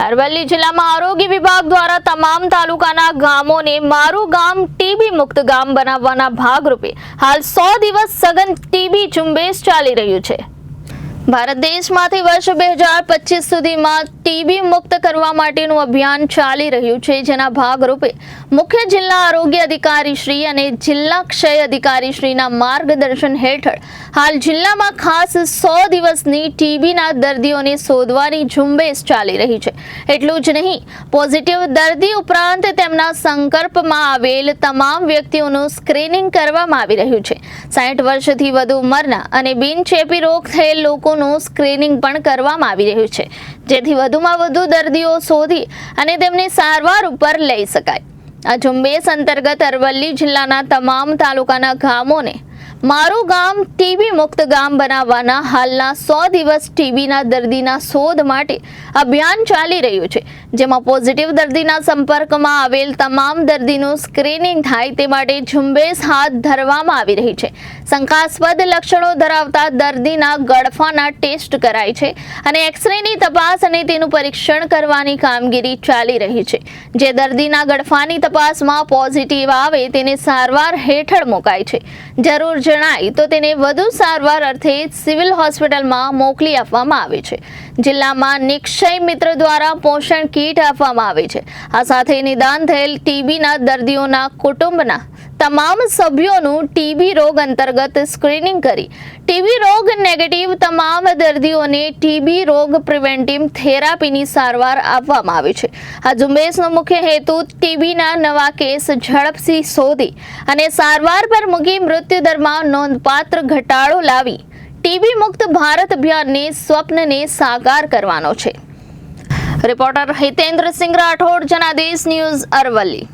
અરવલ્લી જિલ્લામાં આરોગ્ય વિભાગ દ્વારા તમામ તાલુકાના ગામોને મારું ગામ ટીબી મુક્ત ગામ બનાવવાના ભાગરૂપે હાલ સો દિવસ સઘન ટીબી ઝુંબેશ ચાલી રહ્યું છે. ભારત દેશમાંથી વર્ષ બે હજાર પચીસ સુધીમાં ટીબી મુક્ત કરવા માટેનું અભિયાન ચાલી રહ્યું છે, જેના ભાગરૂપે મુખ્ય જિલ્લા આરોગ્ય અધિકારી શ્રી અને જિલ્લા ક્ષય અધિકારી શ્રીના માર્ગદર્શન હેઠળ હાલ જિલ્લામાં ખાસ સો દિવસની ટીબીના દર્દીઓને શોધવાની ઝુંબેશ ચાલી રહી છે. એટલું જ નહીં, પોઝિટિવ દર્દી ઉપરાંત તેમના સંકલ્પમાં આવેલ તમામ વ્યક્તિઓનું સ્ક્રીનિંગ કરવામાં આવી રહ્યું છે. સાઠ વર્ષથી વધુ ઉંમરના અને બિનચેપી રોગ થયેલ લોકોનું સ્ક્રીનિંગ પણ કરવામાં આવી રહ્યું છે. જેથી વધુમાં વધુ દર્દીઓ શોધી અને તેમની સારવાર ઉપર લઈ શકાય. આ ઝુંબેશ અંતર્ગત અરવલ્લી જિલ્લાના તમામ તાલુકાના ગામોને મારું ગામ ટીબી મુક્ત ગામ બનાવવાના હાલના સો દિવસ ટીબીના દર્દીના શોધ માટે અભિયાન ચાલી રહ્યું છે, જેમાં પોઝિટિવ દર્દીના સંપર્કમાં આવેલ તમામ દર્દીનું સ્ક્રીનિંગ થાય તે માટે ઝુંબેશ હાથ ધરવામાં આવી રહી છે. શંકાસ્પદ લક્ષણો ધરાવતા દર્દીના ગળફાના ટેસ્ટ કરાય છે અને એક્સરેની તપાસ અને તેનું પરીક્ષણ કરવાની કામગીરી ચાલી રહી છે. જે દર્દીના ગળફાની તપાસમાં પોઝિટિવ આવે તેને સારવાર હેઠળ મુકાય છે. જરૂર જણાય તો તેને વધુ સારવાર અર્થે સિવિલ હોસ્પિટલમાં મોકલી આપવામાં આવે છે. જિલ્લામાં નિક્ષય મિત્ર દ્વારા પોષણ કીટ આપવામાં આવે છે. આ સાથે નિદાન થયેલ ટીબીના દર્દીઓના કુટુંબના તમામ સભ્યોનું ટીબી રોગ અંતર્ગત સ્ક્રીનિંગ કરી. ટીબી રોગ નેગેટિવ તમામ દર્દીઓને ટીબી રોગ પ્રિવેન્ટિવ થેરાપીની સારવાર આપવામાં આવે છે. આ ઝુંબેશનો મુખ્ય હેતુ ટીબીના નવા કેસ ઝડપથી શોધી અને સારવાર પર મૂકી મૃત્યુદરમાં નોંધપાત્ર ઘટાડો લાવી. ટીબી મુક્ત ભારત અભિયાનને સ્વપ્નને સાકાર કરવાનો છે. Reporter Hitendra Singh Rathod, Janadesh news Aravalli.